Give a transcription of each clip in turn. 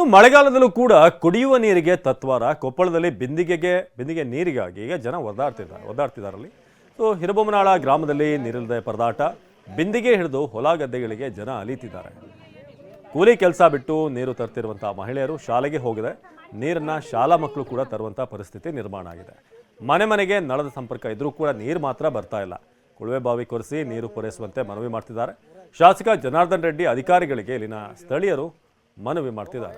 ಇನ್ನು ಮಳೆಗಾಲದಲ್ಲೂ ಕೂಡ ಕುಡಿಯುವ ನೀರಿಗೆ ತತ್ವಾರ ಕೊಪ್ಪಳದಲ್ಲಿ ಬಿಂದಿಗೆಗೆ, ಬಿಂದಿಗೆ ನೀರಿಗಾಗಿ ಈಗ ಜನ ಒದ್ದಾಡ್ತಿದ್ದಾರೆ ಒದ್ದಾಡ್ತಿದ್ದಾರಲ್ಲಿ ಸೊ, ಹಿರಬೊಮ್ಮನಾಳ ಗ್ರಾಮದಲ್ಲಿ ನೀರಿಲ್ಲದೆ ಪರದಾಟ, ಬಿಂದಿಗೆ ಹಿಡಿದು ಹೊಲ ಗದ್ದೆಗಳಿಗೆ ಜನ ಅಲೀತಿದ್ದಾರೆ. ಕೂಲಿ ಕೆಲಸ ಬಿಟ್ಟು ನೀರು ತರ್ತಿರುವಂಥ ಮಹಿಳೆಯರು ಶಾಲೆಗೆ ಹೋಗದೆ. ನೀರನ್ನ ಶಾಲಾ ಮಕ್ಕಳು ಕೂಡ ತರುವಂಥ ಪರಿಸ್ಥಿತಿ ನಿರ್ಮಾಣ ಆಗಿದೆ. ಮನೆ ಮನೆಗೆ ನಳದ ಸಂಪರ್ಕ ಇದ್ರೂ ಕೂಡ ನೀರು ಮಾತ್ರ ಬರ್ತಾ ಇಲ್ಲ. ಕೊಳವೆ ಬಾವಿ ಕೊರೆಸಿ ನೀರು ಪೂರೈಸುವಂತೆ ಮನವಿ ಮಾಡ್ತಿದ್ದಾರೆ. ಶಾಸಕ ಜನಾರ್ದನ್ ರೆಡ್ಡಿ ಅಧಿಕಾರಿಗಳಿಗೆ ಇಲ್ಲಿನ ಸ್ಥಳೀಯರು ಮನವಿ ಮಾಡ್ತಿದ್ದಾರೆ.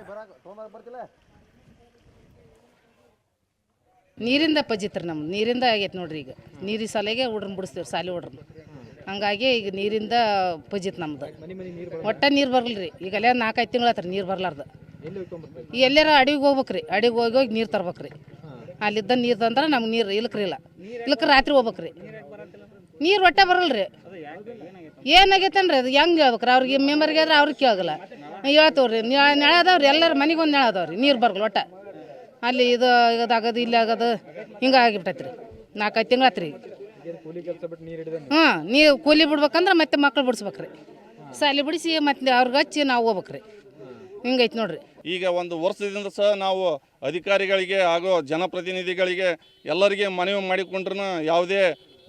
ನೀರಿಂದ ಪಜಿತ್ರಿ ನಮ್ದು. ನೀರಿಂದ ಆಗೈತೆ ನೋಡ್ರಿ ಈಗ. ನೀರಿನ ಸಾಲೆಗೆ ಹುಡ್ರನ್ನ ಬಿಡಿಸ್ತೀವಿ ಸಾಲಿ ಹುಡ್ರನ್ನ ಹಂಗಾಗಿ ಈಗ ನೀರಿಂದ ಪಜಿತ್ ನಮ್ದು. ಒಟ್ಟ ನೀರು ಬರಲ್ರಿ ರೀ ಈಗ ಅಲ್ಲೇ ನಾಲ್ಕೈದು ತಿಂಗಳು ಆತ್ರಿ ನೀರು ಬರಲಾರ್ದು. ಎಲ್ಲಾರ ಅಡಿಗೆ ಹೋಗ್ಬೇಕ್ರಿ. ಅಡಿಗೆ ಹೋಗಿ ಹೋಗಿ ನೀರು ತರ್ಬೇಕ್ರಿ. ಅಲ್ಲಿದ್ದ ನೀರು ತಂದ್ರೆ ನಮ್ಗೆ ನೀರು ಇಲ್ಕ್ರಿ ಇಲ್ಲ ಇಲ್ಕ ರಾತ್ರಿ ಹೋಗ್ಬೇಕ್ರಿ. ನೀರು ಒಟ್ಟೆ ಬರಲ್ರಿ. ಏನಾಗೈತನ್ರಿ ಅದು? ಹೆಂಗೆ ಹೇಳ್ಬೇಕ್ರಿ? ಅವ್ರಿಗೆ ಮೆಂಬರ್ಗೆ ಆದ್ರೆ ಅವ್ರಿಗೆ ಕೇಳಲ್ಲ ಹೇಳ್ತವ್ರಿ ನೆಳ ಅದಾವ್ರಿ, ಎಲ್ಲರ ಮನೆಗೆ ಒಂದು ನೆಳ ಅದಾವ್ರಿ, ನೀರು ಬರಲ್ಲ ಒಟ್ಟ. ಅಲ್ಲಿ ಇದು ಇದಾಗದು, ಇಲ್ಲಿ ಆಗೋದು, ಹಿಂಗೆ ಆಗಿಬಿಟ್ಟೈತೆ ರೀ ನಾಲ್ಕೈದು ತಿಂಗಳು ಆತ್ರಿ. ಹಾ ನೀವು ಕೂಲಿ ಬಿಡ್ಬೇಕಂದ್ರೆ ಮತ್ತೆ ಮಕ್ಳು ಬಿಡಿಸ್ಬೇಕ್ರಿ. ಸಾಲಿ ಬಿಡಿಸಿ ಮತ್ತೆ ಅವ್ರಿಗೆ ಹಚ್ಚಿ ನಾವು ಹೋಗ್ಬೇಕ್ರಿ. ಹಿಂಗೈತೆ ನೋಡ್ರಿ. ಈಗ ಒಂದು ವರ್ಷದಿಂದ ಸಹ ನಾವು ಅಧಿಕಾರಿಗಳಿಗೆ ಹಾಗೂ ಜನಪ್ರತಿನಿಧಿಗಳಿಗೆ ಎಲ್ಲರಿಗೆ ಮನವಿ ಮಾಡಿಕೊಂಡ್ರೂ ಯಾವುದೇ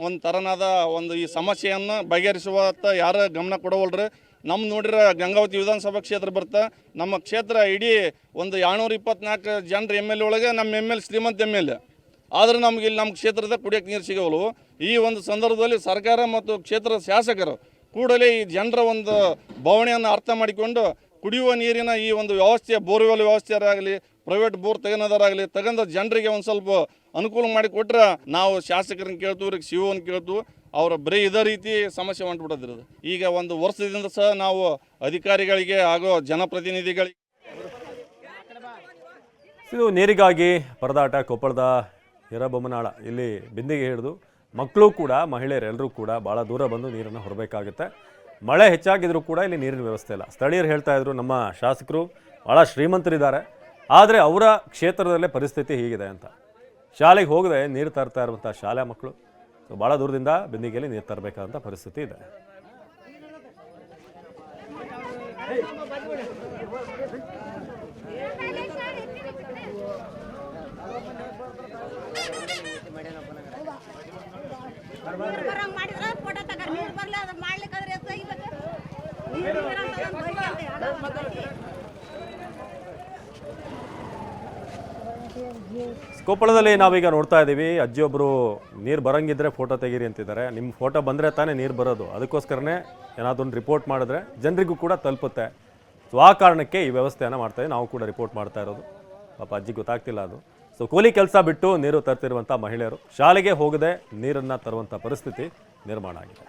ಒಂದು ತರನಾದ ಒಂದು ಈ ಸಮಸ್ಯೆಯನ್ನು ಬಗೆಹರಿಸುವತ್ತ ಯಾರು ಗಮನ ಕೊಡವಲ್ರಿ? ನಮ್ಮ ನೋಡಿರ ಗಂಗಾವತಿ ವಿಧಾನಸಭಾ ಕ್ಷೇತ್ರ ಬರ್ತಾ, ನಮ್ಮ ಕ್ಷೇತ್ರ ಇಡೀ ಒಂದು ಏಳ್ನೂರ ಇಪ್ಪತ್ನಾಲ್ಕು ಜನರ ಎಂ ಎಲ್ ಒಳಗೆ ನಮ್ಮ ಎಂ ಎಲ್ ಶ್ರೀಮಂತ ಎಂ ಎಲ್ ಆದ್ರೆ ನಮ್ಗೆ ಇಲ್ಲಿ ನಮ್ಮ ಕ್ಷೇತ್ರದ ಕುಡಿಯೋಕೆ ನೀರು ಸಿಗವಲ್ವು. ಈ ಒಂದು ಸಂದರ್ಭದಲ್ಲಿ ಸರ್ಕಾರ ಮತ್ತು ಕ್ಷೇತ್ರದ ಶಾಸಕರು ಕೂಡಲೇ ಈ ಜನರ ಒಂದು ಭಾವನೆಯನ್ನು ಅರ್ಥ ಮಾಡಿಕೊಂಡು ಕುಡಿಯುವ ನೀರಿನ ಈ ಒಂದು ವ್ಯವಸ್ಥೆ ಬೋರ್ವೆಲ್ ವ್ಯವಸ್ಥೆಯರಾಗಲಿ ಪ್ರೈವೇಟ್ ಬೋರ್ ತೆಗೆನೋದಾರಾಗಲಿ ತಗೊಂಡ ಜನರಿಗೆ ಒಂದು ಸ್ವಲ್ಪ ಅನುಕೂಲ ಮಾಡಿಕೊಟ್ರೆ ನಾವು ಶಾಸಕರನ್ನ ಕೇಳ್ತು ಇವ್ರಿಗೆ ಸಿ ಕೇಳ್ತೀವಿ, ಅವ್ರ ಬರೀ ಇದೇ ರೀತಿ ಸಮಸ್ಯೆ ಹೊಂಟ್ಬಿಟ್ಟದ್ರಿ ಅದು ಈಗ ಒಂದು ವರ್ಷದಿಂದ ಸಹ ನಾವು ಅಧಿಕಾರಿಗಳಿಗೆ ಹಾಗೂ ಜನಪ್ರತಿನಿಧಿಗಳಿಗೆ ಇದು ನೀರಿಗಾಗಿ ಪರದಾಟ, ಕೊಪ್ಪಳದ ಹಿರಬೊಮ್ಮನಾಳ ಇಲ್ಲಿ ಬಿಂದಿಗೆ ಹಿಡಿದು ಮಕ್ಕಳು ಕೂಡ ಮಹಿಳೆಯರೆಲ್ಲರೂ ಕೂಡ ಭಾಳ ದೂರ ಬಂದು ನೀರನ್ನು ಹೊರಬೇಕಾಗುತ್ತೆ. ಮಳೆ ಹೆಚ್ಚಾಗಿದ್ರೂ ಕೂಡ ಇಲ್ಲಿ ನೀರಿನ ವ್ಯವಸ್ಥೆ ಇಲ್ಲ. ಸ್ಥಳೀಯರು ಹೇಳ್ತಾ ಇದ್ರು, ನಮ್ಮ ಶಾಸಕರು ಭಾಳ ಶ್ರೀಮಂತರಿದ್ದಾರೆ, ಆದರೆ ಅವರ ಕ್ಷೇತ್ರದಲ್ಲೇ ಪರಿಸ್ಥಿತಿ ಹೀಗಿದೆ ಅಂತ. ಶಾಲೆಗೆ ಹೋಗದೆ ನೀರು ತರ್ತಾ ಇರುವಂಥ ಶಾಲೆ ಮಕ್ಕಳು, ಸೊ ಭಾಳ ದೂರದಿಂದ ಬಿಂದಿಗೆಯಲ್ಲಿ ನೀರು ತರಬೇಕಾದಂಥ ಪರಿಸ್ಥಿತಿ ಇದೆ ಬರಂಗ್ ಮಾಡಿದ್ರ ಫೋಟೋ ತಗರ್ ನೀರ್ ಬರ್ಲ ಅದ್ ಮಾಡ್ಲಿಕ್ಕಾದ್ರೆ ಎಷ್ಟ್ ತೆಗಿಬೇಕು? ನೀರ್ ಬರಂಗ್ ತಗೊಂಡ್ ಬೈಕಂತೆ, ಅಡ ಬೈಕಂತೆ. ಕೊಪ್ಪಳದಲ್ಲಿ ನಾವೀಗ ನೋಡ್ತಾ ಇದ್ದೀವಿ ಅಜ್ಜಿಯೊಬ್ಬರು ನೀರು ಬರಂಗಿದ್ರೆ ಫೋಟೋ ತೆಗೀರಿ ಅಂತಿದ್ದಾರೆ. ನಿಮ್ಮ ಫೋಟೋ ಬಂದರೆ ತಾನೇ ನೀರು ಬರೋದು. ಅದಕ್ಕೋಸ್ಕರನೇ ಏನಾದೊಂದು ರಿಪೋರ್ಟ್ ಮಾಡಿದ್ರೆ ಜನರಿಗೂ ಕೂಡ ತಲುಪುತ್ತೆ. ಸೊ ಆ ಕಾರಣಕ್ಕೆ ಈ ವ್ಯವಸ್ಥೆಯನ್ನು ಮಾಡ್ತಾ ನಾವು ಕೂಡ ರಿಪೋರ್ಟ್ ಮಾಡ್ತಾ ಇರೋದು. ಪಾಪ ಅಜ್ಜಿ ಗೊತ್ತಾಗ್ತಿಲ್ಲ ಅದು. ಸೊ ಕೂಲಿ ಕೆಲಸ ಬಿಟ್ಟು ನೀರು ತರ್ತಿರುವಂಥ ಮಹಿಳೆಯರು, ಶಾಲೆಗೆ ಹೋಗದೆ ನೀರನ್ನು ತರುವಂಥ ಪರಿಸ್ಥಿತಿ ನಿರ್ಮಾಣ ಆಗಿದೆ.